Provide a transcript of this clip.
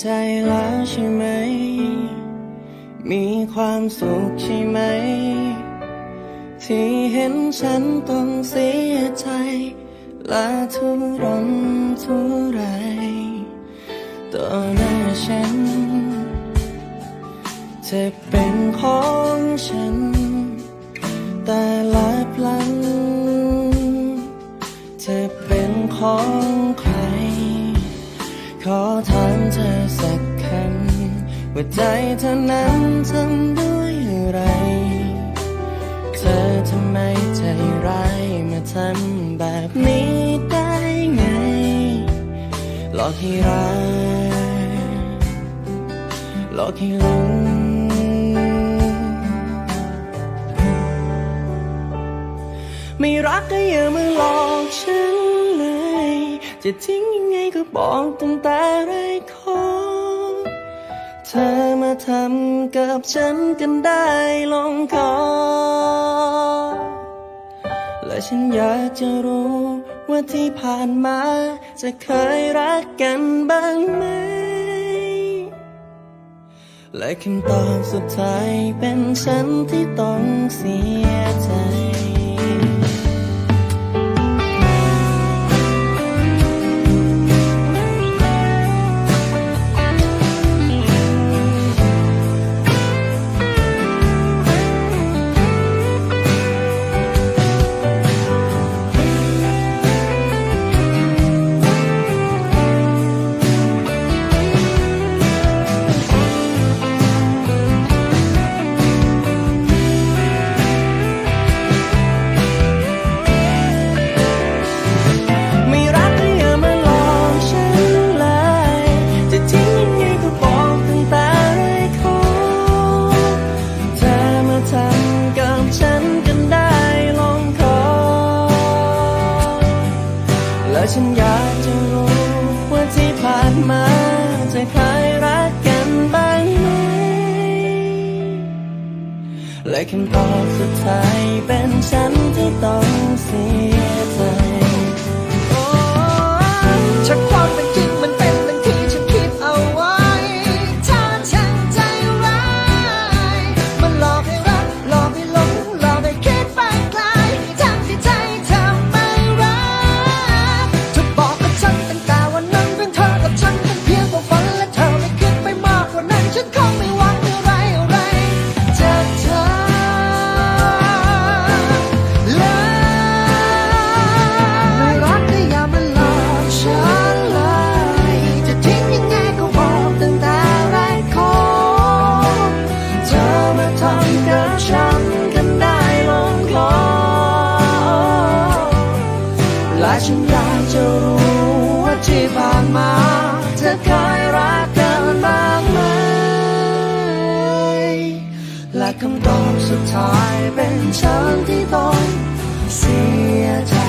ใจแล้วใช่ไหม มีความสุขใช่ไหม ที่เห็นฉันต้องเสียใจ และทุรนทุรายต่อหน้าฉันเธอเป็นของฉัน แต่หลายพลังเธอเป็นของใคร ขอถามเธอสักคำว่าใจเธอนั้นทำด้วยอะไร เธอทำไมใจร้ายมาทำแบบนี้ได้ไง หลอกให้รักหลอกให้หลงไม่รักก็อย่ามาหลอกฉันเลย จะทิ้งยังไง บอกตั้งแต่แรขอเธอมาทำกับฉันกันได้ลงคอ และฉันอยากจะรู้ว่าที่ผ่านมา จะเคยรักกันบ้างไหม และคำตอบสุดท้ายเป็นฉันที่ต้องเสียใจ จะรู้ว่าที่ผ่านมาจะเคยรักกันบ้างไหม และคำตอบสุดท้ายเป็นฉันที่ต้องเสียใจ สุดท้ายเป็นฉันที่ต้องเสียใจ